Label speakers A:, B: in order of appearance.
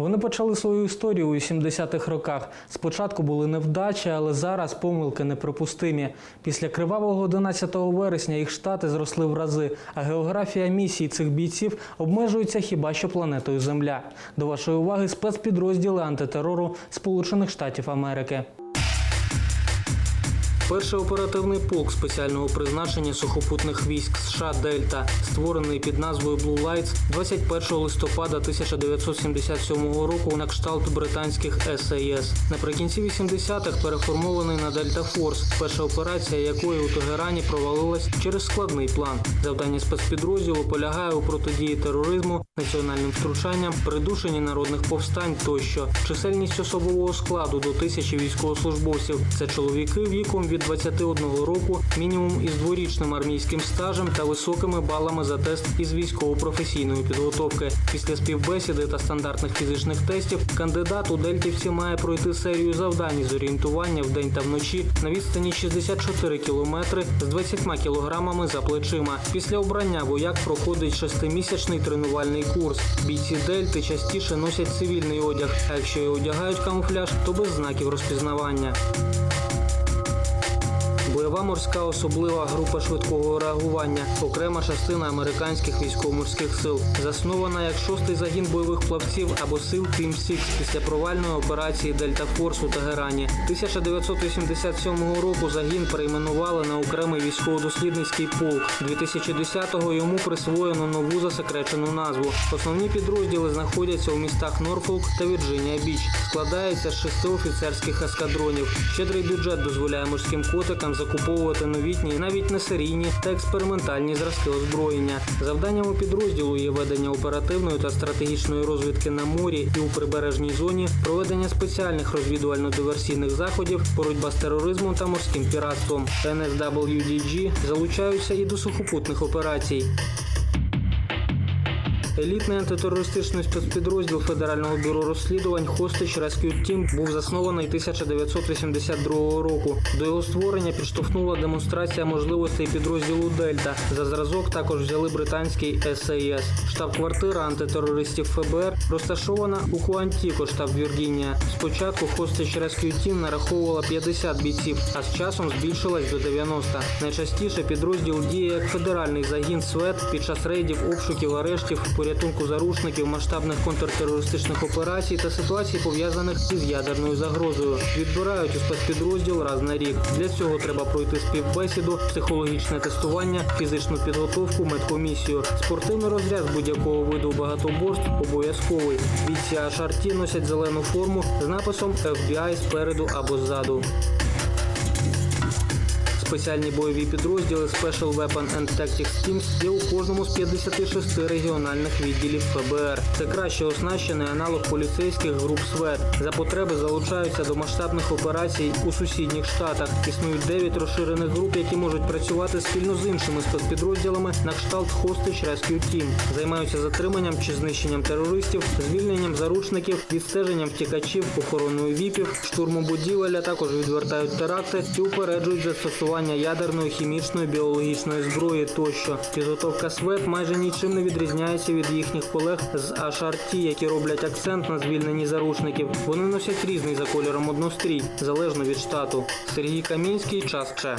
A: Вони почали свою історію у 70-х роках. Спочатку були невдачі, але зараз помилки неприпустимі. Після кривавого 11 вересня їх штати зросли в рази, а географія місій цих бійців обмежується хіба що планетою Земля. До вашої уваги спецпідрозділи антитерору Сполучених Штатів Америки. Перший оперативний полк спеціального призначення сухопутних військ США Дельта, створений під назвою Blue Lights 21 листопада 1977 року на кшталт британських SAS. Наприкінці 80-х переформований на Дельта Форс, перша операція якої у Тегерані провалилась через складний план. Завдання спецпідрозділу полягає у протидії тероризму, національним втручанням, придушенні народних повстань тощо. Чисельність особового складу до тисячі військовослужбовців. Це чоловіки віком від 21 року, мінімум із дворічним армійським стажем та високими балами за тест із військово-професійної підготовки. Після співбесіди та стандартних фізичних тестів кандидат у Дельтівці має пройти серію завдань з орієнтування вдень та вночі на відстані 64 кілометри з 20 кілограмами за плечима. Після обрання вояк проходить шестимісячний тренувальний курс. Бійці Дельти частіше носять цивільний одяг, а якщо і одягають камуфляж, то без знаків розпізнавання. Бойова морська особлива група швидкого реагування, окрема частина американських військово-морських сил, заснована як шостий загін бойових плавців або сил Team Six після провальної операції Дельта Форс у Тегерані. 1987 року загін перейменували на окремий військово-дослідницький полк. 2010-го йому присвоєно нову засекречену назву. Основні підрозділи знаходяться у містах Норфолк та Вірджинія Біч. Складається з шести офіцерських ескадронів. Щедрий бюджет дозволяє морським котикам закуповувати новітні, навіть не серійні та експериментальні зразки озброєння. Завданнями підрозділу є ведення оперативної та стратегічної розвідки на морі і у прибережній зоні, проведення спеціальних розвідувально-диверсійних заходів, боротьба з тероризмом та морським піратством. NSWDG залучаються і до сухопутних операцій. Елітний антитерористичний спецпідрозділ Федерального бюро розслідувань Hostage Rescue Team був заснований 1982 року. До його створення підштовхнула демонстрація можливостей підрозділу Дельта. За зразок також взяли британський SAS. Штаб-квартира антитерористів ФБР розташована у Куантіко, штаб Віргінія. Спочатку Hostage Rescue Team нараховувала 50 бійців, а з часом збільшилась до 90. Найчастіше підрозділ діє як федеральний загін СВЕТ під час рейдів, обшуків, арештів, порятунку заручників, масштабних контртерористичних операцій та ситуацій, пов'язаних із ядерною загрозою. Відбирають у спецпідрозділ раз на рік. Для цього треба пройти співбесіду, психологічне тестування, фізичну підготовку, медкомісію. Спортивний розряд будь-якого виду багатоборств обов'язковий. Бійці Ашарті носять зелену форму з написом FBI спереду або ззаду. Спеціальні бойові підрозділи Special Weapon and Tactics Teams є у кожному з 56 регіональних відділів ФБР. Це краще оснащений аналог поліцейських груп СВЕТ. За потреби залучаються до масштабних операцій у сусідніх штатах. Існують 9 розширених груп, які можуть працювати спільно з іншими спецпідрозділами на кшталт Hostage Rescue Team. Займаються затриманням чи знищенням терористів, звільненням заручників, відстеженням втікачів, охороною віпів, штурмом будівель, а також відвертають теракти і упереджують застосування ядерної, хімічної, біологічної зброї тощо. Підготовка СВЕП майже нічим не відрізняється від їхніх колег з HRT, які роблять акцент на звільненні заручників. Вони носять різний за кольором однострій, залежно від штату. Сергій Камінський, час Че.